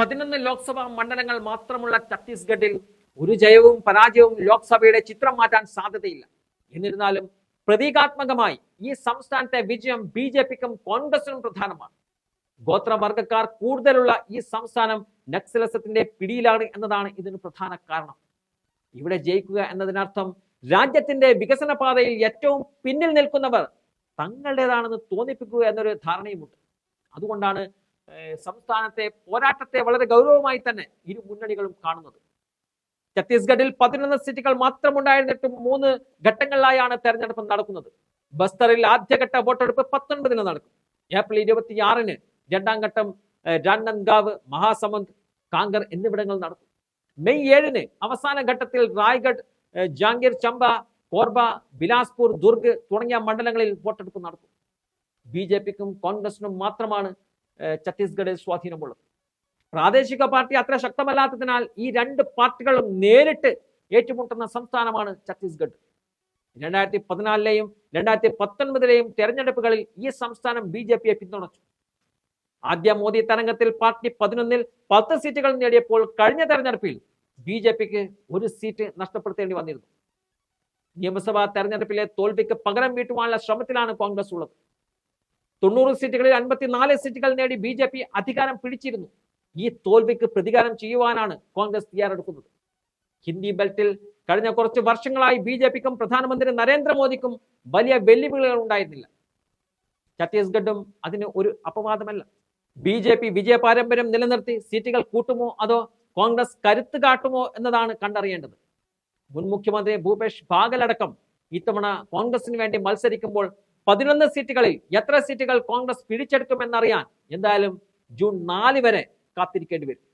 പതിനൊന്ന് ലോക്സഭാ മണ്ഡലങ്ങൾ മാത്രമുള്ള ഛത്തീസ്ഗഡിൽ ഒരു ജയവും പരാജയവും ലോക്സഭയുടെ ചിത്രം മാറ്റാൻ സാധ്യതയില്ല. എന്നിരുന്നാലും പ്രതീകാത്മകമായി ഈ സംസ്ഥാനത്തെ വിജയം ബി ജെ പിക്കും കോൺഗ്രസിനും പ്രധാനമാണ്. ഗോത്രവർഗക്കാർ കൂടുതലുള്ള ഈ സംസ്ഥാനം നക്സലസത്തിന്റെ പിടിയിലാണ് എന്നതാണ് ഇതിന് പ്രധാന കാരണം. ഇവിടെ ജയിക്കുക എന്നതിനർത്ഥം രാജ്യത്തിന്റെ വികസന പാതയിൽ ഏറ്റവും പിന്നിൽ നിൽക്കുന്നവർ തങ്ങളുടേതാണെന്ന് തോന്നിപ്പിക്കുക എന്നൊരു ധാരണയുമുണ്ട്. അതുകൊണ്ടാണ് സംസ്ഥാനത്തെ പോരാട്ടത്തെ വളരെ ഗൗരവമായി തന്നെ ഇരു മുന്നണികളും കാണുന്നത്. ഛത്തീസ്ഗഡിൽ പതിനൊന്ന് സീറ്റുകൾ മാത്രമുണ്ടായിരുന്നിട്ടും മൂന്ന് ഘട്ടങ്ങളിലായാണ് തെരഞ്ഞെടുപ്പ് നടക്കുന്നത്. ബസ്തറിൽ ആദ്യഘട്ട വോട്ടെടുപ്പ് പത്തൊൻപതിന് നടക്കും. ഏപ്രിൽ ഇരുപത്തിയാറിന് രണ്ടാം ഘട്ടം ഏഹ്, മഹാസമന്ത് കാങ്കർ എന്നിവിടങ്ങൾ നടക്കും. മെയ് ഏഴിന് അവസാന ഘട്ടത്തിൽ റായ്ഗഡ് ജാംഗീർ ചമ്പ കോർബ ബിലാസ്പൂർ ദുർഗ് തുടങ്ങിയ മണ്ഡലങ്ങളിൽ വോട്ടെടുപ്പ് നടക്കും. ബി കോൺഗ്രസിനും മാത്രമാണ് ഛത്തീസ്ഗഡിൽ സ്വാധീനമുള്ളത്. പ്രാദേശിക പാർട്ടി അത്ര ശക്തമല്ലാത്തതിനാൽ ഈ രണ്ട് പാർട്ടികളും നേരിട്ട് ഏറ്റുമുട്ടുന്ന സംസ്ഥാനമാണ് ഛത്തീസ്ഗഡ്. രണ്ടായിരത്തി പതിനാലിലെയും രണ്ടായിരത്തി പത്തൊൻപതിലെയും തെരഞ്ഞെടുപ്പുകളിൽ ഈ സംസ്ഥാനം ബി ജെ പിയെ പിന്തുണച്ചു. ആദ്യ മോദി തരംഗത്തിൽ പാർട്ടി പതിനൊന്നിൽ പത്ത് സീറ്റുകൾ നേടിയപ്പോൾ കഴിഞ്ഞ തെരഞ്ഞെടുപ്പിൽ ബി ജെ പിക്ക് ഒരു സീറ്റ് നഷ്ടപ്പെടുത്തേണ്ടി വന്നിരുന്നു. നിയമസഭാ തെരഞ്ഞെടുപ്പിലെ തോൽവിക്ക് പകരം വീട്ടുവാനുള്ള ശ്രമത്തിലാണ് കോൺഗ്രസ് ഉള്ളത്. തൊണ്ണൂറ് സീറ്റുകളിൽ അൻപത്തിനാല് സീറ്റുകൾ നേടി ബി ജെ പി അധികാരം പിടിച്ചിരുന്നു. ഈ തോൽവിക്ക് പ്രതികാരം ചെയ്യുവാനാണ് കോൺഗ്രസ് തയ്യാറെടുക്കുന്നത്. ഹിന്ദി ബെൽറ്റിൽ കഴിഞ്ഞ കുറച്ച് വർഷങ്ങളായി ബി ജെ പിക്കും പ്രധാനമന്ത്രി നരേന്ദ്രമോദിക്കും വലിയ വെല്ലുവിളികൾ ഉണ്ടായിരുന്നില്ല. ഛത്തീസ്ഗഡും അതിന് ഒരു അപവാദമല്ല. ബി ജെ പി വിജയ പാരമ്പര്യം നിലനിർത്തി സീറ്റുകൾ കൂട്ടുമോ അതോ കോൺഗ്രസ് കരുത്ത് കാട്ടുമോ എന്നതാണ് കണ്ടറിയേണ്ടത്. മുൻ മുഖ്യമന്ത്രി ഭൂപേഷ് ബാഗലടക്കം ഇത്തവണ കോൺഗ്രസിന് വേണ്ടി മത്സരിക്കുമ്പോൾ പതിനൊന്ന് സീറ്റുകളിൽ എത്ര സീറ്റുകൾ കോൺഗ്രസ് പിടിച്ചെടുക്കുമെന്നറിയാൻ എന്തായാലും ജൂൺ നാല് വരെ കാത്തിരിക്കേണ്ടി വരും.